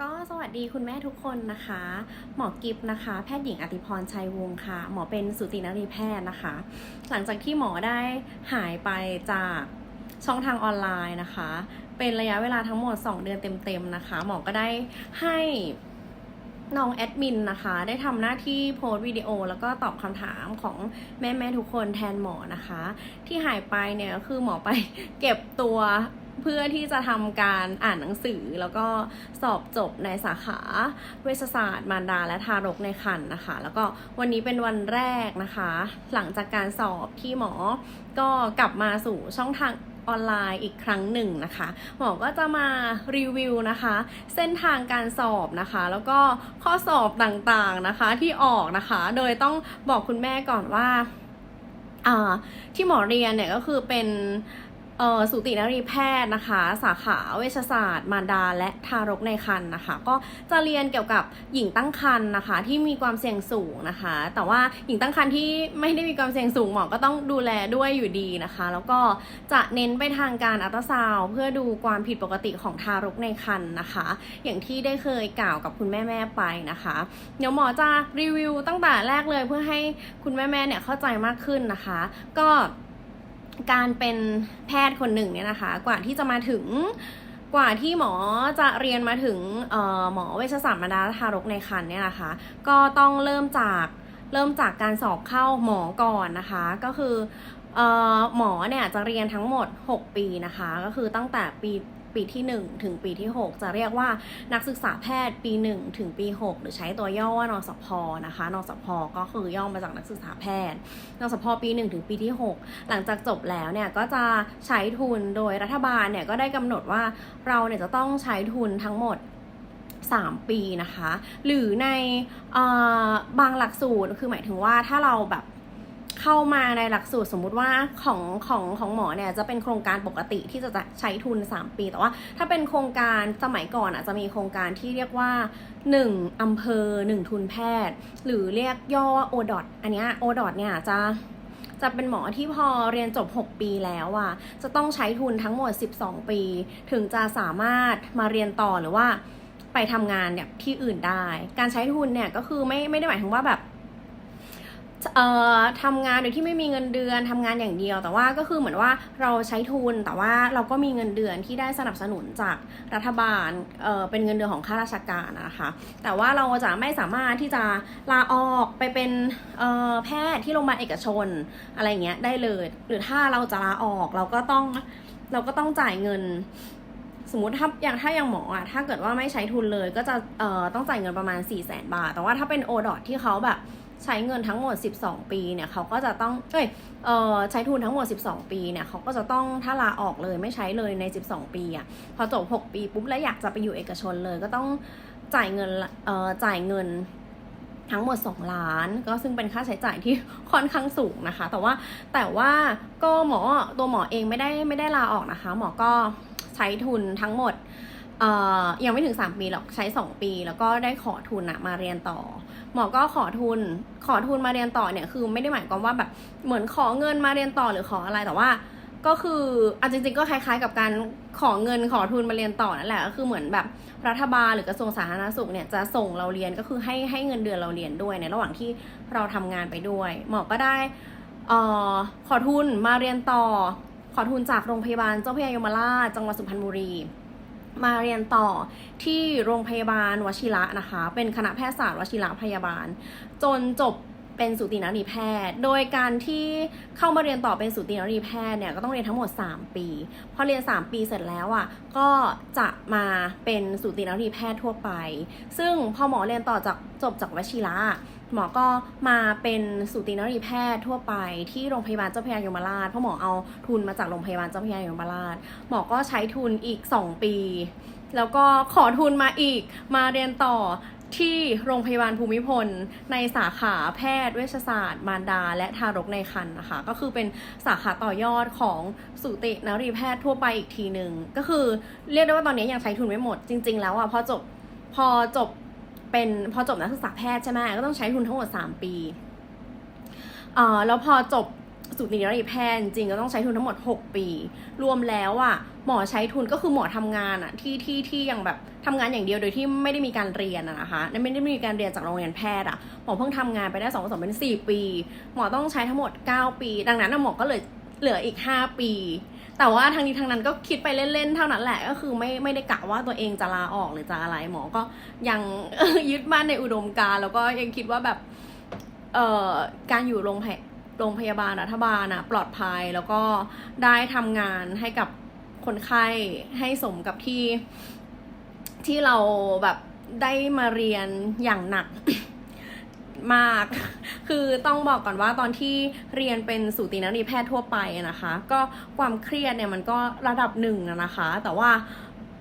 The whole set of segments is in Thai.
ก็สวัสดีคุณแม่ทุกคนนะคะ หมอกิฟนะคะ แพทย์หญิงอติพรชัยวงศ์ค่ะ หมอเป็นสูตินรีแพทย์นะคะ หลังจากที่หมอได้หายไปจากช่องทางออนไลน์นะคะ เป็นระยะเวลาทั้งหมด 2 เดือนเต็มๆนะคะ หมอก็ได้ให้น้องแอดมินนะคะ ได้ทำหน้าที่โพสต์วิดีโอ แล้วก็ตอบคำถามของแม่ ๆ ทุกคนแทนหมอนะคะ ที่หายไปเนี่ยคือหมอไปเก็บตัว เพื่อที่จะทำการอ่านหนังสือแล้วก็สอบจบในสาขาเวชศาสตร์ มารดาและทารกในครรภ์นะคะ แล้วก็วันนี้เป็นวันแรกนะคะ หลังจากการสอบที่หมอก็กลับมาสู่ช่องทางออนไลน์อีกครั้งหนึ่งนะคะ หมอก็จะมารีวิวนะคะ เส้นทางการสอบนะคะ แล้วก็ข้อสอบต่างๆนะคะที่ออกนะคะ โดยต้องบอกคุณแม่ก่อนว่าอ่าที่หมอเรียนเนี่ยก็คือเป็น สูตินรีแพทย์นะคะ สาขาเวชศาสตร์ มารดาและทารกในครรภ์นะคะ ก็จะเรียนเกี่ยวกับหญิงตั้งครรภ์นะคะ ที่มีความเสี่ยงสูงนะคะ แต่ว่าหญิงตั้งครรภ์ที่ไม่ได้มีความเสี่ยงสูงหมอก็ต้องดูแลด้วยอยู่ดีนะคะ แล้วก็จะเน้นไปทางการอัลตราซาวเพื่อดูความผิดปกติของทารกในครรภ์นะคะ อย่างที่ได้เคยกล่าวกับคุณแม่ๆไปนะคะ เดี๋ยวหมอจะรีวิวตั้งแต่แรกเลยเพื่อให้คุณแม่ๆเนี่ยเข้าใจมากขึ้นนะคะ ก็ การเป็นแพทย์คนหนึ่งเนี่ยนะคะ กว่าที่จะมาถึงกว่าที่หมอจะเรียนมาถึงเอ่อหมอเวชศาสตร์มารดาและทารกในครรภ์เนี่ยนะคะ ก็ต้องเริ่มจากเริ่มจากการสอบเข้าหมอก่อนนะคะ ก็คือเอ่อหมอเนี่ยจะเรียนทั้งหมด 6 ปีนะคะ ก็คือตั้งแต่ปี ปีที่ 1 ถึงปีที่ 6 จะเรียกว่านักศึกษาแพทย์ปี 1 ถึงปี 6 หรือใช้ตัวย่อว่านสพนะคะนสพก็คือย่อมาจากนักศึกษาแพทย์นสพปี 1 ถึงปีที่ 6 หลังจากจบแล้วเนี่ยก็จะใช้ทุนโดยรัฐบาลเนี่ยก็ได้กำหนดว่าเราเนี่ยจะต้องใช้ทุนทั้งหมด3 ปีนะคะ หรือในอบางหลักสูตรคือหมายถึงว่าถ้าเราแบบ เข้ามาในหลักสูตรสมมุติว่าของของของหมอเนี่ยจะเป็นโครงการปกติที่จะใช้ทุน 3 ปี แต่ว่าถ้าเป็นโครงการสมัยก่อนอะจะมีโครงการที่เรียกว่า 1อำเภอ 1 ทุนแพทย์ หรือเรียกย่อว่า o d o t อันนี้ย o d o t เนี่ยจะจะเป็นหมอที่พอเรียนจบ 6 ปีแล้วอะ จะต้องใช้ทุนทั้งหมด 12 ปี ถึงจะสามารถมาเรียนต่อหรือว่าไปทำงานเนี่ยที่อื่นได้ การใช้ทุนเนี่ยก็คือไม่ไม่ได้หมายถึงว่าแบบ เอ่อทำงานโดยที่ไม่มีเงินเดือนทำงานอย่างเดียว แต่ว่าก็คือเหมือนว่าเราใช้ทุนแต่ว่าเราก็มีเงินเดือนที่ได้สนับสนุนจากรัฐบาลเอ่อเป็นเงินเดือนของข้าราชการนะคะแต่ว่าเราจะไม่สามารถที่จะลาออกไปเป็นเอ่อแพทย์ที่โรงพยาบาลเอกชนอะไรเงี้ยได้เลย หรือถ้าเราจะลาออกเราก็ต้องเราก็ต้องจ่ายเงินสมมติถ้าอย่างถ้าอย่างหมออะถ้าเกิดว่าไม่ใช้ทุนเลยก็จะเอ่อต้องจ่ายเงินประมาณ4 0 0แสนบาท แต่ว่าถ้าเป็นโอดอทที่เขาแบบ ใช้เงินทั้งหมด 12 ปีเนี่ยเขาก็จะต้องเอ้ยเอ่อใช้ทุนทั้งหมด 12 ปีเนี่ยเขาก็จะต้องถ้าลาออกเลยไม่ใช้เลยใน 12 ปีอะพอจบ 6 ปีปุ๊บแล้วอยากจะไปอยู่เอกชนเลยก็ต้องจ่ายเงินเอ่อจ่ายเงินทั้งหมด 2 ล้าน ก็ซึ่งเป็นค่าใช้จ่ายที่ค่อนข้างสูงนะคะ แต่ว่าแต่ว่าก็หมอตัวหมอเองไม่ได้ไม่ได้ลาออกนะคะ หมอก็ใช้ทุนทั้งหมด เอ่อยังไม่ถึง 3 ปีหรอกใช้ 2 ปี แล้วก็ได้ขอทุนอะมาเรียนต่อ หมอก็ขอทุน ขอทุนมาเรียนต่อเนี่ยคือไม่ได้หมายความว่าแบบเหมือนขอเงินมาเรียนต่อหรือขออะไรแต่ว่า ก็คืออะจริงๆก็คล้ายๆ กับการขอเงินขอทุนมาเรียนต่อนั่นแหละก็คือเหมือนแบบรัฐบาลหรือกระทรวงสาธารณสุขเนี่ยจะส่งเราเรียนก็คือให้ให้เงินเดือนเราเรียนด้วยในระหว่างที่เราทำงานไปด้วย หมอก็ได้อ่อขอทุนมาเรียนต่อ ขอทุนจากโรงพยาบาลเจ้าพระยายมราชจังหวัดสุพรรณบุรี มาเรียนต่อที่โรงพยาบาลวชิระนะคะ เป็นคณะแพทยศาสตร์วชิระพยาบาล จนจบ เป็นสูตินรีแพทย์ โดยการที่เข้ามาเรียนต่อเป็นสูตินรีแพทย์เนี่ยก็ต้องเรียนทั้งหมด 3 ปี พอเรียน 3 ปีเสร็จแล้วอะก็จะมาเป็นสูตินรีแพทย์ทั่วไป ซึ่งพอหมอเรียนต่อจากจบจากวชิระหมอก็มาเป็นสูตินรีแพทย์ทั่วไปที่โรงพยาบาลเจ้าพระยายมราช เพราะหมอเอาทุนมาจากโรงพยาบาลเจ้าพระยายมราช หมอก็ใช้ทุนอีก 2 ปี แล้วก็ขอทุนมาอีกมาเรียนต่อ ที่โรงพยาบาลภูมิพล ในสาขาแพทย์เวชศาสตร์ มารดา และทารกในครรภ์นะคะ ก็คือเป็นสาขาต่อยอดของสูตินรีแพทย์ทั่วไปอีกทีหนึ่งก็คือเรียกได้ว่าตอนนี้ยังใช้ทุนไม่หมดจริง ๆ แล้วอะพอจบพอจบเป็นพอจบนักศึกษาแพทย์ใช่ไหมก็ต้องใช้ทุนทั้งหมด 3 ปีเอ่อแล้วพอจบ สูตินรีแพทย์จริงก็ต้องใช้ทุนทั้งหมด 6 ปี รวมแล้วอะหมอใช้ทุนก็คือหมอทำงานอะที่ที่ที่ยังแบบทำงานอย่างเดียวโดยที่ไม่ได้มีการเรียนอะนะคะไม่ได้มีการเรียนจากโรงเรียนแพทย์อะหมอเพิ่งทำงานไปได้สองสองเป็นสี่ปี หมอต้องใช้ทั้งหมด 9 ปี ดังนั้นหมอก็เลยเหลืออีก 5 ปีแต่ว่าทางนี้ทางนั้นก็คิดไปเล่นๆ เท่านั้นแหละก็คือไม่ไม่ได้กะว่าตัวเองจะลาออกหรือจะอะไรหมอก็ยังยึดมั่นในอุดมการแล้วก็ยังคิดว่าแบบเอ่อการอยู่โรงพยา โรงพยาบาลรัฐบาลอะปลอดภัยแล้วก็ได้ทำงานให้กับคนไข้ให้สมกับที่ที่เราแบบได้มาเรียนอย่างหนักมาก คือต้องบอกก่อนว่าตอนที่เรียนเป็นสูตินรีแพทย์ทั่วไปนะคะ ก็ความเครียดเนี่ยมันก็ระดับหนึ่งนะคะ แต่ว่า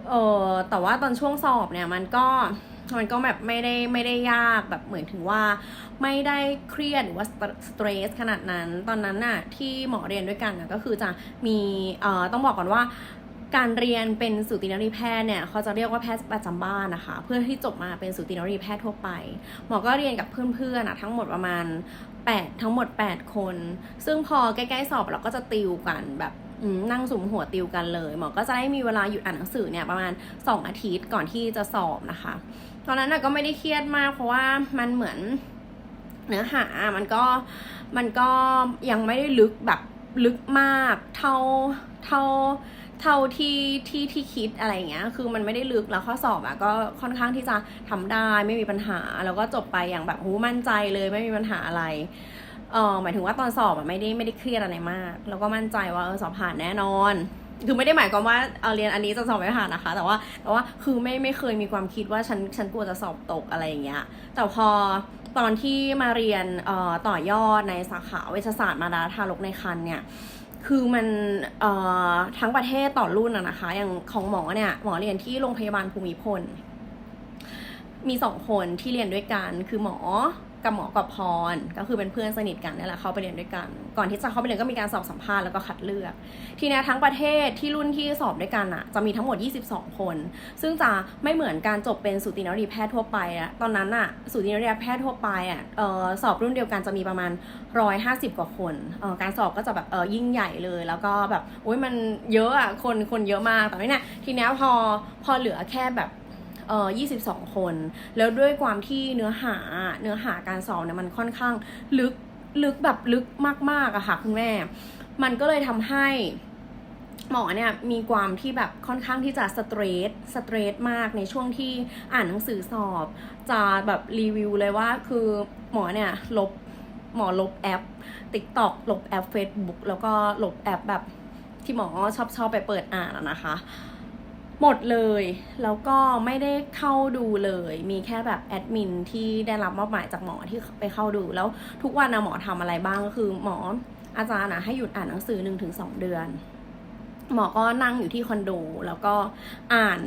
เออแต่ว่าตอนช่วงสอบเนี่ยมันก็ มันก็แบบไม่ได้ไม่ได้ยากแบบเหมือนถึงว่า ไม่ได้เครียดหรือว่าสเตรสขนาดนั้น ตอนนั้นน่ะที่หมอเรียนด้วยกันนะก็คือจะมีเอ่อต้องบอกก่อนว่าการเรียนเป็นสูตินรีแพทย์เนี่ยเขาจะเรียกว่าแพทย์ประจำบ้านนะคะ เพื่อที่จบมาเป็นสูตินรีแพทย์ทั่วไป หมอก็เรียนกับเพื่อนๆอะทั้งหมดประมาณ 8 ทั้งหมด 8 คน ซึ่งพอใกล้ๆสอบเราก็จะติวกันแบบนั่งสุมหัวติวกันเลย หมอก็จะได้มีเวลาหยุดอ่านหนังสือเนี่ยประมาณ 2 อาทิตย์ก่อนที่จะสอบนะคะ ตอนนั้นน่ะก็ไม่ได้เครียดมาก เพราะว่ามันเหมือนเนื้อหามันก็มันก็ยังไม่ได้ลึกแบบลึกมากเท่าเท่าเท่าที่ที่ที่คิดอะไรอย่างเงี้ย คือมันไม่ได้ลึกแล้วข้อสอบอะก็ค่อนข้างที่จะทำได้ไม่มีปัญหา แล้วก็จบไปอย่างแบบหูมั่นใจเลยไม่มีปัญหาอะไรเออหมายถึงว่าตอนสอบอะไม่ได้ไม่ได้เครียดอะไรมาก แล้วก็มั่นใจว่าเออสอบผ่านแน่นอน คือไม่ได้หมายความว่าเอาเรียนอันนี้จะสอบไม่ผ่านนะคะ แต่ว่าแต่ว่าคือไม่ไม่เคยมีความคิดว่าฉันฉันกลัวจะสอบตกอะไรอย่างเงี้ยแต่พอตอนที่มาเรียนเอ่อต่อยอดในสาขาเวชศาสตร์มาดาทารกในครรภ์เนี่ยคือมันเอ่อทั้งประเทศต่อรุ่นอะนะคะ อย่างของหมอเนี่ยหมอเรียนที่โรงพยาบาลภูมิพล มีสองคนที่เรียนด้วยกันคือหมอ กับหมอกับพรก็คือเป็นเพื่อนสนิทกันนี่แหละเขาไปเรียนด้วยกัน ก่อนที่จะเข้าไปเรียนก็มีการสอบสัมภาษณ์แล้วก็คัดเลือก ทีนี้ทั้งประเทศที่รุ่นที่สอบด้วยกันอะจะมีทั้งหมด 22 คน ซึ่งจะไม่เหมือนการจบเป็นสูตินรีแพทย์ทั่วไปอะตอนนั้นอะสูตินรีแพทย์ทั่วไปอะเออสอบรุ่นเดียวกันจะมีประมาณ 150 กว่าคนเออการสอบก็จะแบบเออยิ่งใหญ่เลย แล้วก็แบบโอ้ยมันเยอะอะคนคนเยอะมากแต่ว่เนี่ยทีนี้พอพอเหลือแค่แบบ เอ่อ22 คน แล้วด้วยความที่เนื้อหาเนื้อหาการสอบเนี่ยมันค่อนข้างลึกลึกแบบลึกมากๆอะค่ะคุณแม่ มันก็เลยทำให้หมอเนี่ยมีความที่แบบค่อนข้างที่จะสเตรสสเตรสมากในช่วงที่อ่านหนังสือสอบ จะแบบรีวิวเลยว่าคือหมอเนี่ยลบหมอลบแอป TikTok ลบแอป Facebook แล้วก็ลบแอปแบบที่หมอชอบชอบไปเปิดอ่านอะนะคะ หมดเลย แล้วก็ไม่ได้เข้าดูเลย มีแค่แบบแอดมินที่ได้รับมอบหมายจากหมอที่ไปเข้าดู แล้วทุกวันนะหมอทำอะไรบ้างก็คือหมออาจารย์นะให้หยุดอ่านหนังสือ 1-2 เดือน หมอก็นั่งอยู่ที่คอนโด แล้วก็อ่าน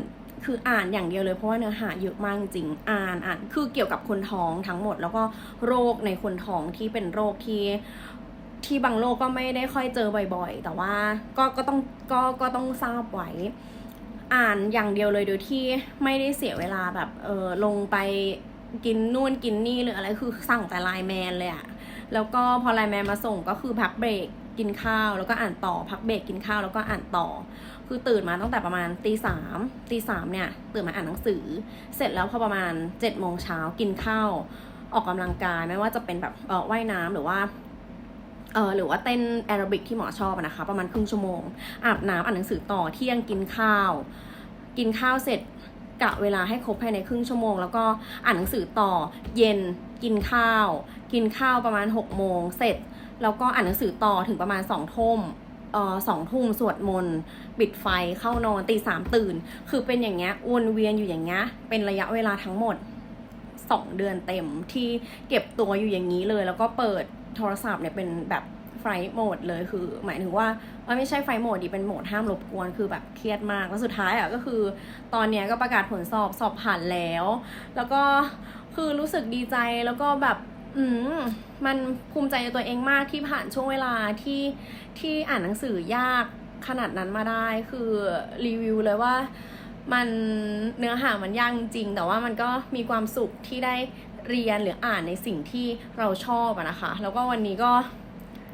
คืออ่านอย่างเดียวเลยเพราะว่าเนื้อหาเยอะมากจริงอ่านอ่านคือเกี่ยวกับคนท้องทั้งหมด แล้วก็โรคในคนท้องที่เป็นโรคที่ที่บางโรคก็ไม่ได้ค่อยเจอบ่อยๆ แต่ว่าก็ก็ต้องก็ก็ต้องทราบไว้ อ่านอย่างเดียวเลยโดยที่ไม่ได้เสียเวลาแบบเออลงไปกินนู่นกินนี่หรืออะไรคือสั่งแต่ไลน์แมนเลยอะแล้วก็พอไลน์แมนมาส่งก็คือพักเบรกกินข้าวแล้วก็อ่านต่อพักเบรกกินข้าวแล้วก็อ่านต่อ คือตื่นมาตั้งแต่ประมาณตีสามตีสามเนี่ยตื่นมาอ่านหนังสือ เสร็จแล้วพอประมาณเจ็ดโมงเช้ากินข้าวออกกำลังกายไม่ว่าจะเป็นแบบเออว่ายน้ำหรือว่า เออหรือว่าเต้นแอโรบิกที่หมอชอบอะนะคะ ประมาณครึ่งชั่วโมง อาบน้ำอ่านหนังสือต่อเที่ยงกินข้าว กินข้าวเสร็จกะเวลาให้ครบภายในครึ่งชั่วโมง แล้วก็อ่านหนังสือต่อเย็นกินข้าว กินข้าวประมาณ6กโมงเสร็จ แล้วก็อ่านหนังสือต่อถึงประมาณสองทุ่มเอ่อสองทุ่มสวดมนต์ปิดไฟเข้านอนตีสามตื่น คือเป็นอย่างเงี้ยวนเวียนอยู่อย่างเงี้ยเป็นระยะเวลาทั้งหมดสองเดือนเต็มที่เก็บตัวอยู่อย่างนี้เลย แล้วก็เปิด โทรศัพท์เนี่ยเป็นแบบไฟโหมดเลยคือ หมายถึงว่าไม่ใช่ไฟโหมดดิเป็นโหมดห้ามรบกวนคือแบบเครียดมากแล้วสุดท้ายอะก็คือ ตอนเนี้ยก็ประกาศผลสอบสอบผ่านแล้ว แล้วก็คือรู้สึกดีใจแล้วก็แบบอืมมันภูมิใจในตัวเองมากที่ผ่านช่วงเวลาที่ที่อ่านหนังสือยากขนาดนั้นมาได้คือรีวิวเลยว่ามันเนื้อหามันยากจริง แต่ว่ามันก็มีความสุขที่ได้ เรียนหรืออ่านในสิ่งที่เราชอบนะคะ แล้วก็วันนี้ก็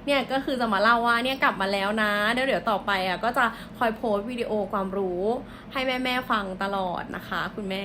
เนี่ยก็คือจะมาเล่าว่าเนี่ยกลับมาแล้วนะเดี๋ยวเดี๋ยวต่อไปอะก็จะคอยโพสต์วิดีโอความรู้ให้แม่ๆฟังตลอดนะคะ คุณแม่